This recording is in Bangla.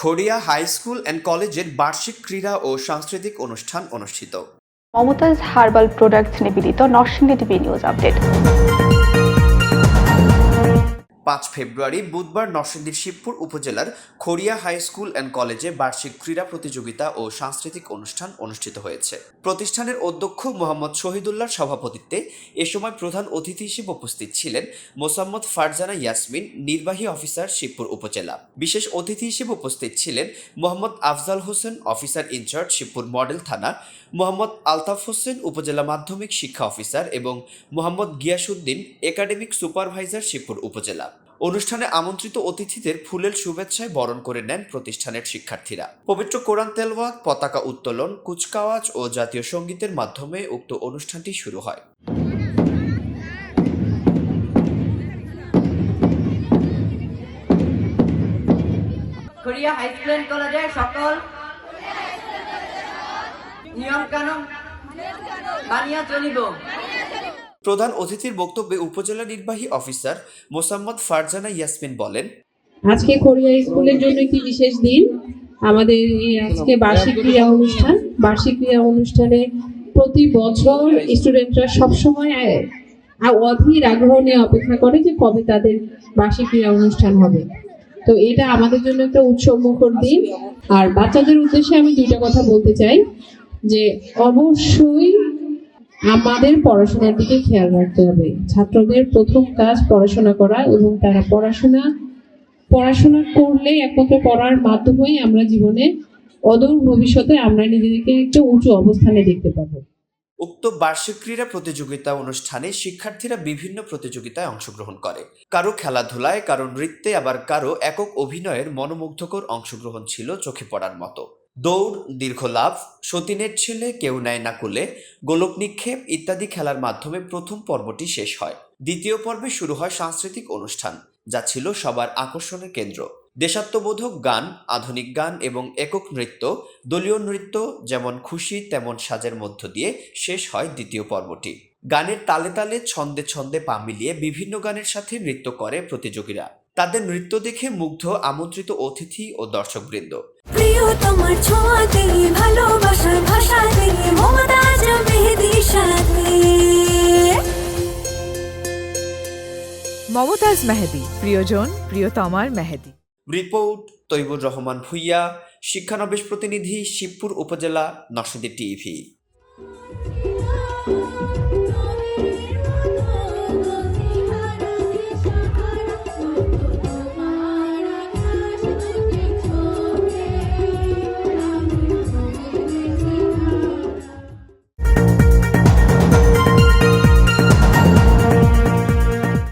খড়িয়া হাই স্কুল অ্যান্ড কলেজের বার্ষিক ক্রীড়া ও সাংস্কৃতিক অনুষ্ঠান অনুষ্ঠিত। মমতাজ হার্বাল প্রোডাক্টস নিবেদিত নরসিংদী টিভি নিউজ আপডেট পাঁচ ফেব্রুয়ারি বুধবার নরসিংদীর শিবপুর উপজেলার খড়িয়া হাই স্কুল অ্যান্ড কলেজে বার্ষিক ক্রীড়া প্রতিযোগিতা ও সাংস্কৃতিক অনুষ্ঠান অনুষ্ঠিত হয়েছে। প্রতিষ্ঠানের অধ্যক্ষ মোহাম্মদ শহীদুল্লাহর সভাপতিত্বে এ সময় প্রধান অতিথি হিসেবে উপস্থিত ছিলেন মোসাম্মদ ফারজানা ইয়াসমিন, নির্বাহী অফিসার শিবপুর উপজেলা। বিশেষ অতিথি হিসেবে উপস্থিত ছিলেন Mohammad Afzal Hossain, officer in charge Shibpur model থানা, মোহাম্মদ আলতাফ হোসেন, উপজেলা মাধ্যমিক শিক্ষা অফিসার এবং মোহাম্মদ গিয়াসুদ্দিন একাডেমিক সুপারভাইজার শিবপুর উপজেলা। অনুষ্ঠানে আমন্ত্রিত অতিথিদের ফুলের শুভেচ্ছায় বরণ করে নেন প্রতিষ্ঠানের শিক্ষার্থীরা। পবিত্র কোরআন তেলওয়াত, পতাকা উত্তোলন, কুচকাওয়াজ ও জাতীয় সঙ্গীতের মাধ্যমে উক্ত অনুষ্ঠানটি শুরু হয়। হাই স্কুল কলেজের সকল নিয়ম কানুন মানিয়া চলিব। প্রধান অতিথির বক্তব্যে উপজেলা নির্বাহী অফিসার মোসাম্মদ ফারজানা ইয়াসমিন বলেন, আজকে কোরিয়া স্কুলের জন্য একটি বিশেষ দিন। আমাদের এই আজকে বার্ষিক ক্রীড়া অনুষ্ঠান। বার্ষিক ক্রীড়া অনুষ্ঠানে প্রতি বছর স্টুডেন্টরা সবসময় অধীর আগ্রহ নিয়ে অপেক্ষা করে যে কবে তাদের বার্ষিক ক্রীড়া অনুষ্ঠান হবে। তো এটা আমাদের জন্য একটা উৎসব মুখর দিন। আর বাচ্চাদের উদ্দেশ্যে আমি দুইটা কথা বলতে চাই, যে অবশ্যই আমাদের পড়াশোনার দিকে খেয়াল রাখতে হবে। ছাত্রদের প্রথম কাজ পড়াশোনা করা এবং তারা পড়াশোনা পড়াশোনা করলে একমাত্র পড়ার মাধ্যমেই আমরা জীবনে অদূর ভবিষ্যতে আমরা নিজেদেরকে একটা উঁচু অবস্থানে দেখতে পাবো। উক্ত বার্ষিক ক্রীড়া প্রতিযোগিতা অনুষ্ঠানে শিক্ষার্থীরা বিভিন্ন প্রতিযোগিতায় অংশগ্রহণ করে। কারও খেলাধুলায়, কারও নৃত্যে, আবার কারও একক অভিনয়ের মনোমুগ্ধকর অংশগ্রহণ ছিল চোখে পড়ার মতো। দৌড়, দীর্ঘ লাভ সতীনের ছেলে, কেউ নেয় না কুলে, গোলক নিক্ষেপ ইত্যাদি খেলার মাধ্যমে প্রথম পর্বটি শেষ হয়। দ্বিতীয় পর্বে শুরু হয় সাংস্কৃতিক অনুষ্ঠান, যা ছিল সবার আকর্ষণের কেন্দ্র। দেশাত্মবোধক গান, আধুনিক গান এবং একক নৃত্য, দলীয় নৃত্য যেমন খুশি, তেমন সাজের মধ্য দিয়ে শেষ হয় দ্বিতীয় পর্বটি। গানের তালে তালে, ছন্দে ছন্দে পা মিলিয়ে বিভিন্ন গানের সাথে নৃত্য করে প্রতিযোগীরা। তাদের নৃত্য দেখে মুগ্ধ, আমন্ত্রিত অতিথি ও দর্শকবৃন্দ। প্রিয় তোমার ছোঁয়াতে ভালোবাসার ভাষাতে মমতাজ মেহেদির সাথে মমতাজ মেহেদি প্রিয়জন প্রিয়তমার মেহেদি। রিপোর্ট তৈবুর রহমান ভুইয়া শিক্ষানবেশ প্রতিনিধি শিবপুর উপজেলা নরসিংদী টিভি।